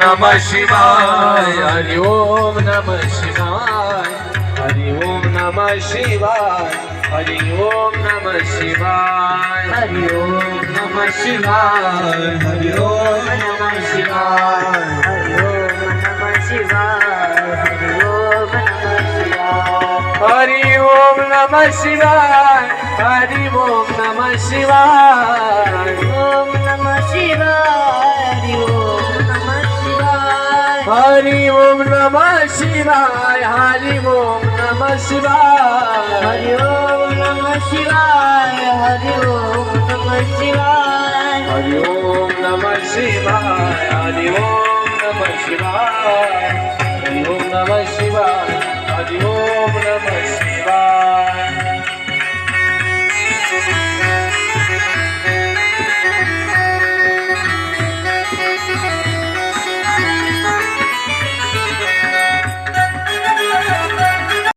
नमः शिवाय हरि ओम नमः शिवाय हरि ओम नमः शिवाय हरि ओम नमः शिवाय हरि ओम नमः शिवाय हरि ओम नमः शिवाय हरि ओम नमः शिवाय हरि ओम नमः शिवाय हरि ओम Hari Om Namah Shivaya Hari Om Namah Shivaya Hari Om Namah Shivaya Hari Om Namah Shivaya Hari Om Namah Shivaya Hari Om Namah